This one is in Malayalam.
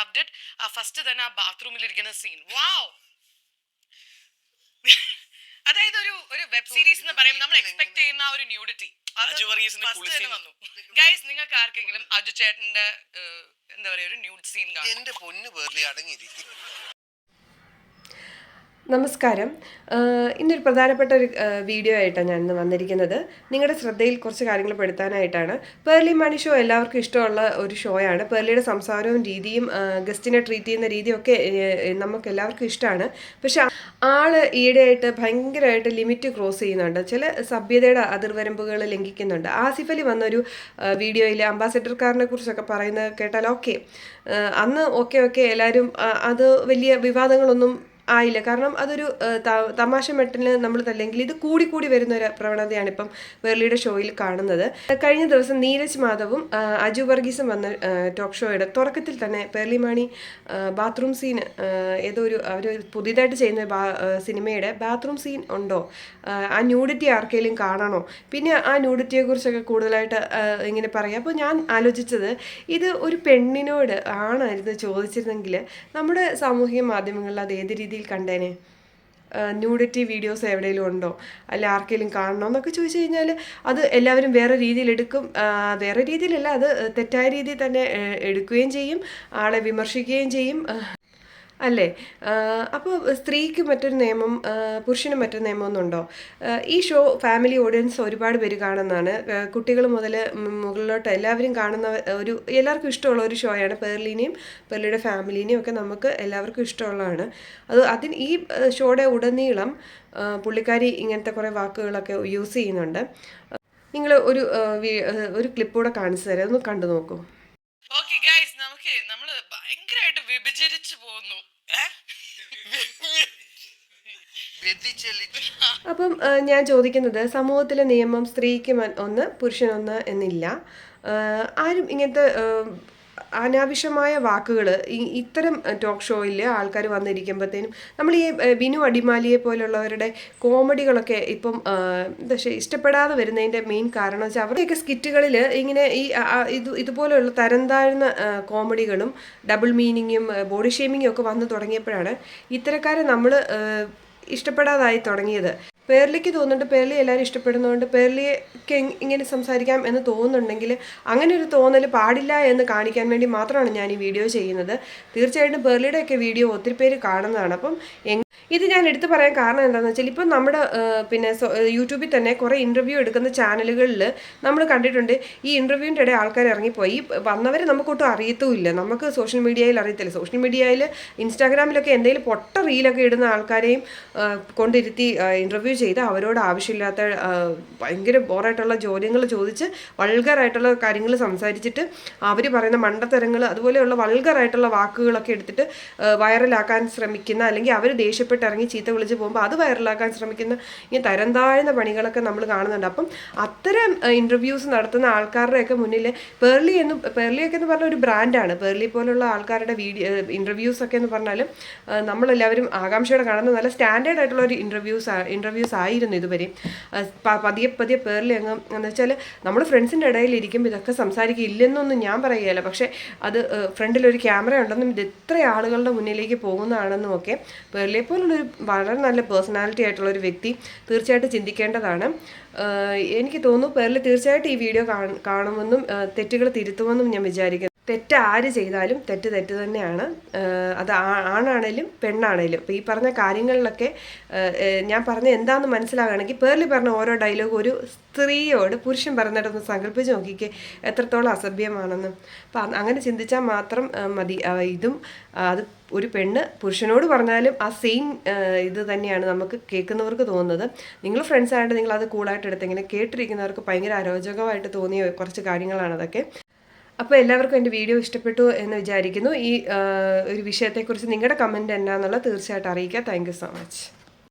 ലവ്ഡ് ഇറ്റ് ആ ഫസ്റ്റ് തന്നെ ആ ബാത്റൂമിൽ ഇരിക്കുന്ന സീൻ വാവ് അതായത് ഒരു ഒരു വെബ് സീരീസ് എന്ന് പറയുമ്പോൾ നമ്മൾ എക്സ്പെക്ട് ചെയ്യുന്ന ഒരു ന്യൂഡിറ്റി. വന്നു. ഗൈസ് നിങ്ങൾക്ക് ആർക്കെങ്കിലും അജു ചേട്ടന്റെ എന്താ പറയാ ഒരു ന്യൂഡ് സീൻ കാണും? എന്റെ പൊന്ന് പേർലി അടങ്ങിയിരിക്കും. നമസ്കാരം. ഇന്നൊരു പ്രധാനപ്പെട്ട ഒരു വീഡിയോ ആയിട്ടാണ് ഞാൻ ഇന്ന് വന്നിരിക്കുന്നത്. നിങ്ങളുടെ ശ്രദ്ധയിൽ കുറച്ച് കാര്യങ്ങൾ പെടുത്താനായിട്ടാണ്. പേർലി മണി ഷോ എല്ലാവർക്കും ഇഷ്ടമുള്ള ഒരു ഷോയാണ് പേർലിയുടെ സംസാരവും രീതിയും ഗസ്റ്റിനെ ട്രീറ്റ് ചെയ്യുന്ന രീതിയൊക്കെ നമുക്ക് എല്ലാവർക്കും ഇഷ്ടമാണ് പക്ഷെ ആൾ ഈയിടെയായിട്ട് ഭയങ്കരമായിട്ട് ലിമിറ്റ് ക്രോസ് ചെയ്യുന്നുണ്ട്. ചില സഭ്യതയുടെ അതിർവരമ്പുകൾ ലംഘിക്കുന്നുണ്ട്. ആസിഫ് അലി വന്നൊരു വീഡിയോയിൽ അംബാസഡർക്കാരനെ കുറിച്ചൊക്കെ പറയുന്നത് കേട്ടാൽ ഓക്കെ. അന്ന് ഓക്കെ ഓക്കെ എല്ലാവരും അത് വലിയ വിവാദങ്ങളൊന്നും ആയില്ല. കാരണം അതൊരു തമാശ മെട്ടിന് നമ്മൾ തല്ലെങ്കിൽ ഇത് കൂടി കൂടി വരുന്ന ഒരു പ്രവണതയാണ് ഇപ്പം വേർലിയുടെ ഷോയിൽ കാണുന്നത്. കഴിഞ്ഞ ദിവസം നീരജ് മാധവും അജു വർഗീസും വന്ന ടോക്ക് ഷോയുടെ തുടക്കത്തിൽ തന്നെ പേർലിമാണി ബാത്റൂം സീൻ ഏതോ ഒരു അവർ പുതിയതായിട്ട് ചെയ്യുന്ന സിനിമയുടെ ബാത്റൂം സീൻ ഉണ്ടോ? ആ, ന്യൂഡിറ്റി ആർക്കെങ്കിലും കാണണോ? പിന്നെ ആ ന്യൂഡിറ്റിയെ കുറിച്ചൊക്കെ കൂടുതലായിട്ട് ഇങ്ങനെ പറയാം. അപ്പോൾ ഞാൻ ആലോചിച്ചത് ഇത് ഒരു പെണ്ണിനോട് ആണായിരുന്നു ചോദിച്ചിരുന്നെങ്കിൽ നമ്മുടെ സാമൂഹിക മാധ്യമങ്ങളിൽ അത് ഏത് രീതിയിൽ കണ്ടേനെ. ന്യൂഡിറ്റി വീഡിയോസ് എവിടെയെങ്കിലും ഉണ്ടോ? അല്ല ആർക്കെങ്കിലും കാണണോ? എന്നൊക്കെ ചോദിച്ചു കഴിഞ്ഞാൽ അത് എല്ലാവരും വേറെ രീതിയിൽ എടുക്കും. വേറെ രീതിയിലല്ല അത് തെറ്റായ രീതിയിൽ തന്നെ എടുക്കുകയും ചെയ്യും. ആളെ വിമർശിക്കുകയും ചെയ്യും. അല്ലേ? അപ്പോൾ സ്ത്രീക്ക് മറ്റൊരു നിയമം പുരുഷന് മറ്റൊരു നിയമം ഒന്നുണ്ടോ ഈ ഷോ ഫാമിലി ഓഡിയൻസ് ഒരുപാട് പേര് കാണുന്നതാണ്. കുട്ടികൾ മുതൽ മുകളിലോട്ട് എല്ലാവരും കാണുന്ന ഒരു എല്ലാവർക്കും ഇഷ്ടമുള്ള ഒരു ഷോയാണ് പേർലിനെയും പേർലിയുടെ ഫാമിലിനെയും ഒക്കെ നമുക്ക് എല്ലാവർക്കും ഇഷ്ടമുള്ളതാണ്. അത് അതിന് ഈ ഷോയുടെ ഉടനീളം പുള്ളിക്കാരി ഇങ്ങനത്തെ കുറേ വാക്കുകളൊക്കെ യൂസ് ചെയ്യുന്നുണ്ട്. നിങ്ങൾ ഒരു ഒരു ക്ലിപ്പ് കൂടെ കാണിച്ചു തരാം. ഒന്ന് കണ്ടു നോക്കൂ ഓക്കെ ഗൈസ് നമുക്ക് നമ്മൾ ഭയങ്കരമായിട്ട് വിഭജിച്ചു വ്യതിചലിച്ച് അപ്പം ഞാൻ ചോദിക്കുന്നത് സമൂഹത്തിലെ നിയമം സ്ത്രീക്ക് ഒന്ന് പുരുഷനൊന്ന് എന്നില്ല. ആരും ഇങ്ങനത്തെ അനാവശ്യമായ വാക്കുകൾ ഇത്തരം ടോക്ക് ഷോയിൽ ആൾക്കാർ വന്നിരിക്കുമ്പോഴത്തേനും നമ്മൾ ഈ വിനു അടിമാലിയെ പോലുള്ളവരുടെ കോമഡികളൊക്കെ ഇപ്പം പക്ഷേ ഇഷ്ടപ്പെടാതെ വരുന്നതിന്റെ മെയിൻ കാരണം വെച്ചാൽ അവരുടെയൊക്കെ സ്കിറ്റുകളിൽ ഇങ്ങനെ ഈ ഇത് ഇതുപോലെയുള്ള തരം താഴ്ന്ന കോമഡികളും ഡബിൾ മീനിങ്ങും ബോഡി ഷേമിങ്ങും ഒക്കെ വന്നു തുടങ്ങിയപ്പോഴാണ് ഇത്തരക്കാരെ നമ്മൾ ഇഷ്ടപ്പെടാതായി തുടങ്ങിയത്. പേർലിക്ക് തോന്നുന്നുണ്ട് പേർലി എല്ലാവരും ഇഷ്ടപ്പെടുന്നതുകൊണ്ട് പേർലിക്ക് ഇങ് ഇങ്ങനെ സംസാരിക്കാം എന്ന് തോന്നുന്നുണ്ടെങ്കിൽ അങ്ങനെ ഒരു തോന്നൽ പാടില്ല എന്ന് കാണിക്കാൻ വേണ്ടി മാത്രമാണ് ഞാൻ ഈ വീഡിയോ ചെയ്യുന്നത്. തീർച്ചയായിട്ടും പേർലിയുടെയൊക്കെ വീഡിയോ ഒത്തിരി പേര് കാണുന്നതാണ്. അപ്പം ഇത് ഞാൻ എടുത്തു പറയാൻ കാരണം എന്താണെന്ന് വെച്ചാൽ ഇപ്പം നമ്മുടെ പിന്നെ യൂട്യൂബിൽ തന്നെ കുറേ ഇന്റർവ്യൂ എടുക്കുന്ന ചാനലുകളിൽ നമ്മൾ കണ്ടിട്ടുണ്ട് ഈ ഇന്റർവ്യൂവിന്റെ ഇടയിൽ ആൾക്കാർ ഇറങ്ങിപ്പോയി. വന്നവരെ നമുക്കൊട്ടും അറിയത്തുമില്ല. നമുക്ക് സോഷ്യൽ മീഡിയയിൽ അറിയത്തില്ല. സോഷ്യൽ മീഡിയയിൽ ഇൻസ്റ്റാഗ്രാമിലൊക്കെ എന്തെങ്കിലും പൊട്ട റീലൊക്കെ ഇടുന്ന ആൾക്കാരെയും കൊണ്ടിരുത്തി ഇന്റർവ്യൂ ചെയ്ത് അവരോട് ആവശ്യമില്ലാത്ത ഭയങ്കര ബോറായിട്ടുള്ള ചോദ്യങ്ങൾ ചോദിച്ച് വൾഗറായിട്ടുള്ള കാര്യങ്ങൾ സംസാരിച്ചിട്ട് അവർ പറയുന്ന മണ്ടത്തരങ്ങൾ അതുപോലെയുള്ള വൾഗറായിട്ടുള്ള വാക്കുകളൊക്കെ എടുത്തിട്ട് വൈറലാക്കാൻ ശ്രമിക്കുന്ന അല്ലെങ്കിൽ അവർ ദേഷ്യപ്പെട്ട് ഇറങ്ങി ചീത്ത വിളിച്ച് പോകുമ്പോൾ അത് വൈറലാക്കാൻ ശ്രമിക്കുന്ന ഇങ്ങനെ തരം താഴ്ന്ന പണികളൊക്കെ നമ്മൾ കാണുന്നുണ്ട്. അപ്പം അത്തരം ഇന്റർവ്യൂസ് നടത്തുന്ന ആൾക്കാരുടെയൊക്കെ മുന്നിൽ പേർലി എന്ന് പേർലിയൊക്കെ എന്ന് പറഞ്ഞ ഒരു ബ്രാൻഡാണ് പേർലി പോലുള്ള ആൾക്കാരുടെ വീഡിയോ ഇന്റർവ്യൂസ് ഒക്കെ എന്ന് പറഞ്ഞാലും നമ്മളെല്ലാവരും ആകാംക്ഷയോടെ കാണുന്ന നല്ല സ്റ്റാൻഡേർഡ് ആയിട്ടുള്ള ഒരു ഇന്റർവ്യൂസ് ഇന്റർവ്യൂസ് ആയിരുന്നു ഇതുവരെ. പതിയെ പതിയെ പേർലി അങ്ങ് എന്ന് വെച്ചാൽ നമ്മൾ ഫ്രണ്ട്സിന്റെ ഇടയിൽ ഇരിക്കുമ്പോൾ ഇതൊക്കെ സംസാരിക്കില്ലെന്നൊന്നും ഞാൻ പറയുകയില്ല പക്ഷേ അത് ഫ്രണ്ടിലൊരു ക്യാമറ ഉണ്ടെന്നും ഇത് എത്ര ആളുകളുടെ മുന്നിലേക്ക് പോകുന്നതാണെന്നും ഒക്കെ പേർലിയെ പോലുള്ളൊരു വളരെ നല്ല പേഴ്സണാലിറ്റി ആയിട്ടുള്ള ഒരു വ്യക്തി തീർച്ചയായിട്ടും ചിന്തിക്കേണ്ടതാണ്. എനിക്ക് തോന്നുന്നു പേരിൽ തീർച്ചയായിട്ടും ഈ വീഡിയോ കാണുമെന്നും തെറ്റുകൾ തിരുത്തുമെന്നും ഞാൻ വിചാരിക്കുന്നു. തെറ്റ് ആര് ചെയ്താലും തെറ്റ് തെറ്റ് തന്നെയാണ്. അത് ആണാണേലും പെണ്ണാണേലും. ഇപ്പം ഈ പറഞ്ഞ കാര്യങ്ങളിലൊക്കെ ഞാൻ പറഞ്ഞ എന്താണെന്ന് മനസ്സിലാകുകയാണെങ്കിൽ പേർലി പറഞ്ഞ ഓരോ ഡയലോഗ് ഒരു സ്ത്രീയോട് പുരുഷൻ പറഞ്ഞിട്ടൊന്ന് സങ്കല്പിച്ച് നോക്കിക്കേ എത്രത്തോളം അസഭ്യമാണെന്ന്. അപ്പം അങ്ങനെ ചിന്തിച്ചാൽ മാത്രം മതി. ഇതും അത് ഒരു പെണ്ണ് പുരുഷനോട് പറഞ്ഞാലും ആ സെയിം ഇത് തന്നെയാണ് നമുക്ക് കേൾക്കുന്നവർക്ക് തോന്നുന്നത്. നിങ്ങൾ ഫ്രണ്ട്സ് ആയിട്ട് നിങ്ങൾ അത് കൂളായിട്ട് എടുത്ത് ഇങ്ങനെ കേട്ടിരിക്കുന്നവർക്ക് ഭയങ്കര അരോചകമായിട്ട് തോന്നിയ കുറച്ച് കാര്യങ്ങളാണ് അതൊക്കെ. അപ്പോൾ എല്ലാവർക്കും എന്റെ വീഡിയോ ഇഷ്ടപ്പെട്ടു എന്ന് വിചാരിക്കുന്നു. ഈ ഒരു വിഷയത്തെക്കുറിച്ച് നിങ്ങളുടെ കമന്റ് എന്നാന്നുള്ളത് തീർച്ചയായിട്ടും അറിയിക്കുക. Thank so much